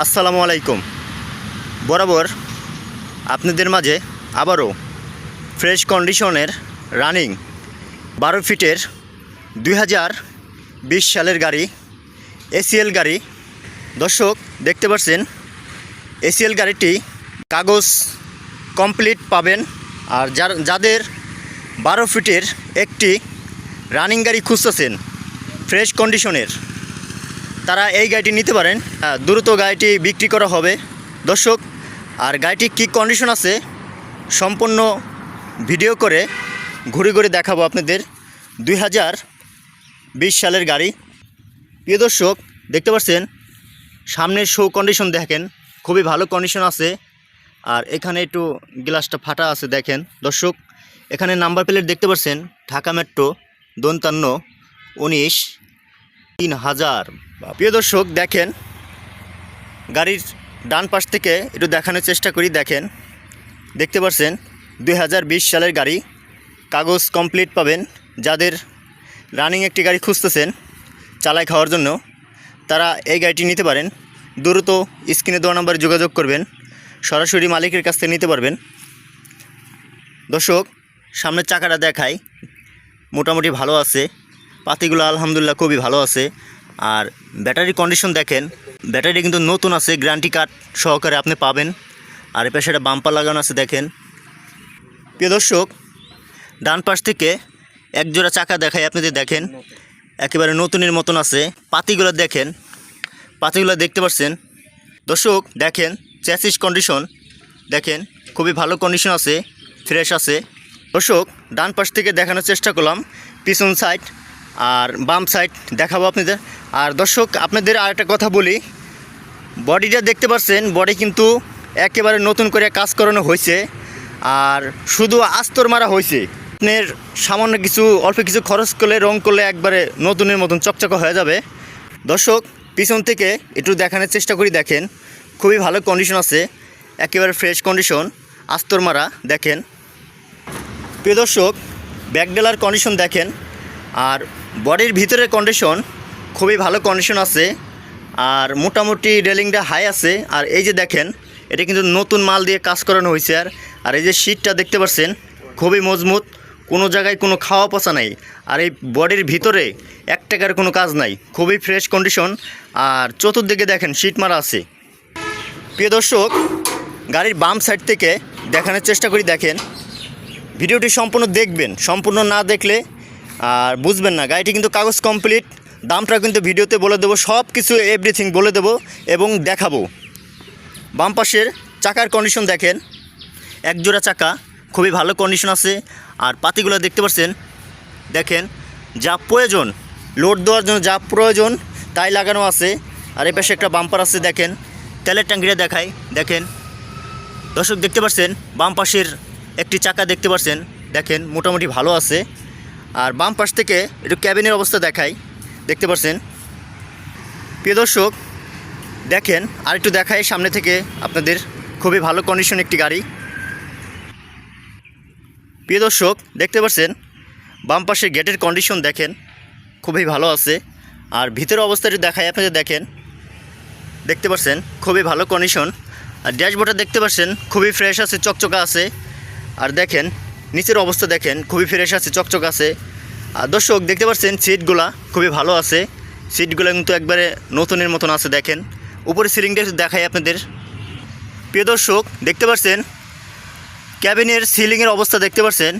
আসসালামু আলাইকুম। বরাবর আপনাদের মাঝে আবারও ফ্রেশ কন্ডিশনের রানিং বারো ফিটের দুই হাজার বিশ সালের গাড়ি, এসিএল গাড়ি। দর্শক, দেখতে পাচ্ছেন, এসিএল গাড়িটি কাগজ কমপ্লিট পাবেন। আর যাদের বারো ফিটের একটি রানিং গাড়ি খুঁজতেছেন, ফ্রেশ কন্ডিশনের। তারা এই গাড়িটি নিতে পারেন। দ্রুত গাড়িটি বিক্রি করা হবে। দর্শক, আর গাড়িটি কী কন্ডিশন আছে, সম্পূর্ণ ভিডিও করে ঘুরে ঘুরে দেখাবো আপনাদের। দুই হাজার বিশ সালের গাড়ি। প্রিয় দর্শক, দেখতে পাচ্ছেন, সামনের শো কন্ডিশন দেখেন, খুবই ভালো কন্ডিশন আছে। আর এখানে একটু গ্লাসটা ফাটা আছে, দেখেন। দর্শক, এখানে নাম্বার প্লেট দেখতে পাচ্ছেন, ঢাকা মেট্রো দন্তান্ন, উনিশ। তিন হাজার। প্রিয় দর্শক, দেখেন, গাড়ির ডান পাশ থেকে একটু দেখানোর চেষ্টা করি, দেখেন। দেখতে পাচ্ছেন দু হাজার বিশ সালের গাড়ি, কাগজ কমপ্লিট পাবেন। যাদের রানিং একটি গাড়ি খুঁজতেছেন, চালায় খাওয়ার জন্য, তারা এই গাড়িটি নিতে পারেন। দ্রুত স্ক্রিনে দেওয়া নাম্বারে যোগাযোগ করবেন, সরাসরি মালিকের কাছ থেকে নিতে পারবেন। দর্শক, সামনের চাকাটা দেখাই, মোটামুটি ভালো আছে। পাতিগুলো আলহামদুলিল্লাহ খুবই ভালো আছে। আর ব্যাটারি কন্ডিশন দেখেন, ব্যাটারি কিন্তু নতুন আছে, গ্যারান্টি কার্ড সহকারে আপনি পাবেন। আর এ পাশে একটা বাম্পার লাগানো আছে, দেখেন। প্রিয় দর্শক, ডান পাশ থেকে এক জোড়া চাকা দেখায় আপনাদের দেখেন, একেবারে নতুনের মতন আছে। পাতিগুলো দেখেন, পাতিগুলো দেখতে পাচ্ছেন। দর্শক, দেখেন, চ্যাসিস কন্ডিশন, দেখেন, খুবই ভালো কন্ডিশন আছে, ফ্রেশ আছে। দর্শক, ডান পাশ থেকে দেখানোর চেষ্টা করলাম, পিছন সাইড আর বাম সাইড দেখাবো আপনাদের। আর দর্শক, আপনাদের আর একটা কথা বলি। বডিটা দেখতে পাচ্ছেন বডি কিন্তু একেবারে নতুন করে কাজ করানো হয়েছে। আর শুধু আস্তর মারা হয়েছে। আপনার সামান্য কিছু, অল্প কিছু খরচ করলে, রং করলে একবারে নতুনের মতন চকচকা হয়ে যাবে। দর্শক, পিছন থেকে একটু দেখানোর চেষ্টা করি, দেখেন। খুবই ভালো কন্ডিশন আছে। একেবারে ফ্রেশ কন্ডিশন আস্তর মারা, দেখেন। প্রিয় দর্শক ব্যাকডেলার কন্ডিশন দেখেন। আর বডির ভিতরের কন্ডিশন খুবই ভালো কন্ডিশন আছে, আর মোটামুটি রেলিংটা হাই আছে, আর এই যে দেখেন, এটা কিন্তু নতুন মাল দিয়ে কাজ করানো হয়েছে, আর আর এই যে সিটটা দেখতে পাচ্ছেন, খুবই মজবুত, কোনো জায়গায় কোনো খাওয়া পচা নাই, আর এই বডির ভিতরে এক টাকার কোনো কাজ নাই, খুবই ফ্রেশ কন্ডিশন আর চতুর্দিকে দেখেন সিট মারা আছে। প্রিয় দর্শক, গাড়ির বাম সাইড থেকে দেখানোর চেষ্টা করি দেখেন, ভিডিওটি সম্পূর্ণ দেখবেন, সম্পূর্ণ না দেখলে আর বুঝবেন না, গাড়িটি কিন্তু কাগজ কমপ্লিট দামটা কিন্তু ভিডিওতে বলে দেবো সব কিছু এভরিথিং বলে দেবো এবং দেখাবো। বাম পাশের চাকার কন্ডিশন দেখেন এক জোড়া চাকা, খুবই ভালো কন্ডিশন আছে, আর পাতিগুলো দেখতে পাচ্ছেন, দেখেন, যা প্রয়োজন লোড দেওয়ার জন্য যা প্রয়োজন, তাই লাগানো আছে, আর এই পাশে একটা বাম্পার আছে, দেখেন, তেলের ট্যাঙ্কিটা দেখাই, দেখেন, দর্শক দেখতে পাচ্ছেন, বাম পাশের একটি চাকা দেখতে পাচ্ছেন, দেখেন, মোটামুটি ভালো আছে। আর বাম পাশ থেকে একটু ক্যাবিনের অবস্থা দেখাই। দেখতে পাচ্ছেন? প্রিয় দর্শক, দেখেন আর একটু দেখাই সামনে থেকে আপনাদের খুবই ভালো কন্ডিশন একটি গাড়ি। প্রিয় দর্শক, দেখতে পাচ্ছেন? বাম পাশের গেটের কন্ডিশন দেখেন, খুবই ভালো আছে। আর ভিতরের অবস্থা একটু দেখাই আপনাদের দেখেন, দেখতে পাচ্ছেন, খুবই ভালো কন্ডিশন আর ড্যাশবোর্ডটা দেখতে পাচ্ছেন, খুবই ফ্রেশ আছে, চকচকা আছে। আর দেখেন নিচের অবস্থা দেখেন, খুবই ফ্রেশ আছে, চকচক আছে। আর দর্শক, দেখতে পাচ্ছেন সিটগুলা খুবই ভালো আছে। সিটগুলো কিন্তু একবারে নতুনের মতন আছে, দেখেন। উপরে সিলিংটা একটু দেখাই আপনাদের। প্রিয় দর্শক, দেখতে পাচ্ছেন ক্যাবিনের সিলিংয়ের অবস্থা দেখতে পাচ্ছেন,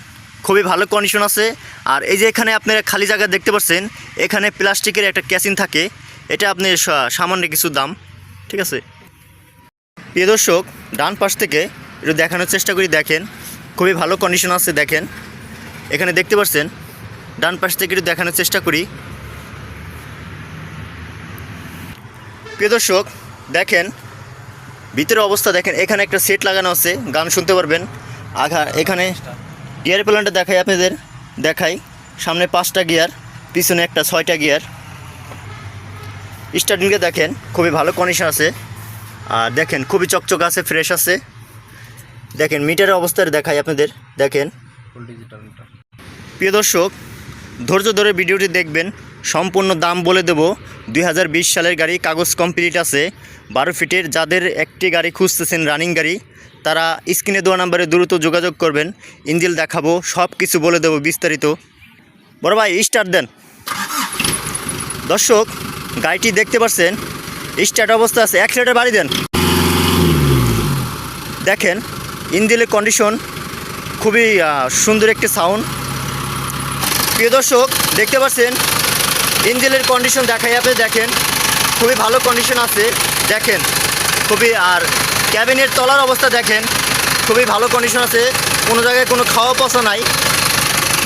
খুবই ভালো কন্ডিশন আছে। আর এই যে এখানে আপনারা খালি জায়গা দেখতে পাচ্ছেন, এখানে প্লাস্টিকের একটা ক্যাসিন থাকে। এটা আপনি সামান্য কিছু দাম, ঠিক আছে? প্রিয় দর্শক, ডান পাশ থেকে একটু দেখানোর চেষ্টা করি, দেখেন। খুবই ভালো কন্ডিশন আছে, দেখেন। এখানে দেখতে পাচ্ছেন, ডান পাশ থেকে একটু দেখানোর চেষ্টা করি। প্রিয় দর্শক, দেখেন ভিতরের অবস্থা দেখেন, এখানে একটা সেট লাগানো আছে, গান শুনতে পারবেন। আগা এখানে গিয়ার প্ল্যানটা দেখাই আপনাদের, দেখাই। সামনে পাঁচটা গিয়ার পিছনে একটা ছয়টা গিয়ার স্টার্টিংয়ে দেখেন, খুবই ভালো কন্ডিশন আছে। আর দেখেন, খুবই চকচক আছে ফ্রেশ আছে। দেখেন মিটারের অবস্থার দেখাই আপনাদের। দেখেন। প্রিয় দর্শক ধৈর্য ধরে ভিডিওটি দেখবেন। সম্পূর্ণ দাম বলে দেব। দুই হাজার বিশ সালের গাড়ি কাগজ কমপ্লিট আছে। বারো ফিটের যাদের একটি গাড়ি খুঁজতেছেন রানিং গাড়ি তারা স্ক্রিনে দেওয়া নাম্বারে দ্রুত যোগাযোগ করবেন। ইঞ্জিল দেখাবো সব কিছু বলে দেবো বিস্তারিত। বড় ভাই স্টার্ট দেন। দর্শক গাড়িটি দেখতে পাচ্ছেন। স্টার্ট অবস্থা আছে। এক বাড়ি দেন। দেখেন ইঞ্জিনের কন্ডিশন খুবই সুন্দর একটি সাউন্ড প্রিয় দর্শক, দেখতে পাচ্ছেন ইঞ্জিনের কন্ডিশন দেখাই আপনি দেখেন, খুবই ভালো কন্ডিশন আছে, দেখেন, খুবই, আর ক্যাবিনের তলার অবস্থা দেখেন, খুবই ভালো কন্ডিশন আছে, কোনো জায়গায় কোনো খাওয়া পচা নাই।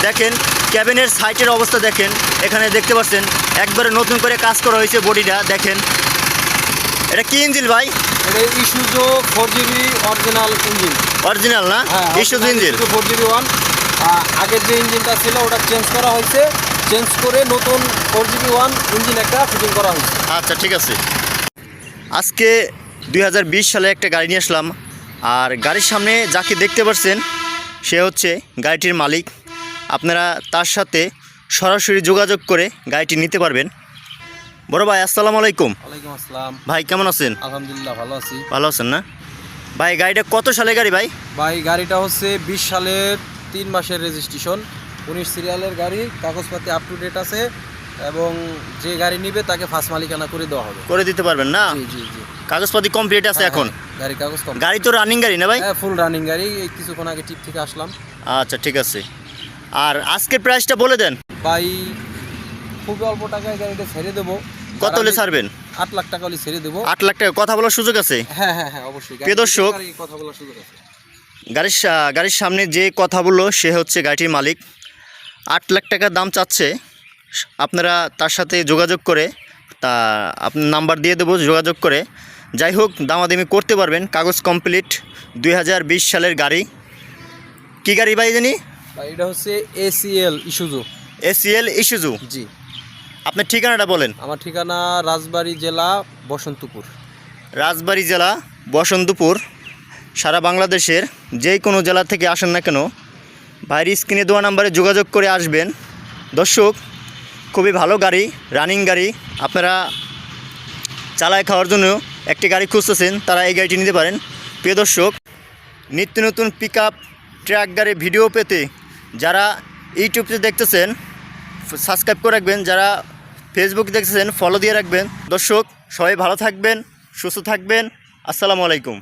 দেখেন, ক্যাবিনের সাইটের অবস্থা দেখেন, এখানে দেখতে পাচ্ছেন, একবারে নতুন করে কাজ করা হয়েছে বডিটা, দেখেন। এটা কি ইঞ্জিন ভাই? এটা Isuzu four GB original engine original না? Isuzu engine four GB one আগের যে ইঞ্জিনটা ছিল ওটা চেঞ্জ করা হয়েছে। চেঞ্জ করে নতুন ফোর জিবি ওয়ান ইঞ্জিন একটা ফিটিং করা হয়েছে। আচ্ছা ঠিক আছে। আজকে দুই হাজার বিশ সালে একটা গাড়ি নিয়ে আসলাম। আর গাড়ির সামনে যাকে দেখতে পাচ্ছেন সে হচ্ছে গাড়িটির মালিক। আপনারা তার সাথে সরাসরি যোগাযোগ করে গাড়িটি নিতে পারবেন। বড় ভাই আসসালামু আলাইকুম। ওয়ালাইকুম আসসালাম। ভাই কেমন আছেন? আলহামদুলিল্লাহ ভালো আছি। ভালো আছেন না? ভাই গাড়িটা কত সালে গাড়ি ভাই? ভাই গাড়িটা হচ্ছে বিশ সালের তিন মাসের রেজিস্ট্রেশন উনিশ সিরিয়ালের গাড়ি কাগজপাতি আপ টু ডেট আছে এবং যে গাড়ি নিবে তাকে ফার্স্ট মালিকানা করে দেওয়া হবে। করে দিতে পারবেন না? জি জি জি। কাগজপাতি কমপ্লিট আছে হ্যাঁ, এখন? হ্যাঁ, গাড়ি কাগজ কম গাড়ি তো রানিং গাড়ি না ভাই? হ্যাঁ ফুল রানিং গাড়ি এই কিছুক্ষণ আগে টিপ থেকে আসলাম। আচ্ছা ঠিক আছে। আর আজকের প্রাইসটা বলে দেন। ভাই খুব অল্প টাকায় গাড়িটা ছেড়ে দেবো। কত হলে ছাড়বেন? আট লাখ টাকা হলে ছেড়ে দেবো। আট লাখ টাকা কথা বলার সুযোগ আছে? হ্যাঁ হ্যাঁ হ্যাঁ অবশ্যই। প্রিয় দর্শক, কথা বলার সুযোগ আছে। গাড়ির গাড়ির সামনে যে কথা বলল সে হচ্ছে গাড়িটির মালিক। আট লাখ টাকা দাম চাচ্ছে। আপনারা তার সাথে যোগাযোগ করে তা আপনার নাম্বার দিয়ে দেবো যোগাযোগ করে। যাই হোক দামাদামি করতে পারবেন। কাগজ কমপ্লিট দুই হাজার বিশ সালের গাড়ি। কি গাড়ি ভাই জানি? এটা হচ্ছে এসিএল ইস্যুজু এসিএল ইস্যুজু জি। আপনার ঠিকানাটা বলেন। আমার ঠিকানা রাজবাড়ী জেলা বসন্তপুর। রাজবাড়ী জেলা বসন্তপুর সারা বাংলাদেশের যে কোনো জেলা থেকে আসেন না কেন বাইরের স্ক্রিনে দেওয়া নাম্বারে যোগাযোগ করে আসবেন। দর্শক খুবই ভালো গাড়ি রানিং গাড়ি আপনারা চালায় খাওয়ার জন্য একটি গাড়ি খুঁজতেছেন তারা এই গাড়িটি নিতে পারেন। প্রিয় দর্শক নিত্য নতুন পিক আপ ট্র্যাক গাড়ি ভিডিও পেতে যারা ইউটিউবে দেখতেছেন সাবস্ক্রাইব করে রাখবেন। যারা ফেসবুক দেখতেছেন ফলো দিয়ে রাখবেন। দর্শক সবাই ভালো থাকবেন সুস্থ থাকবেন। আসসালামু আলাইকুম।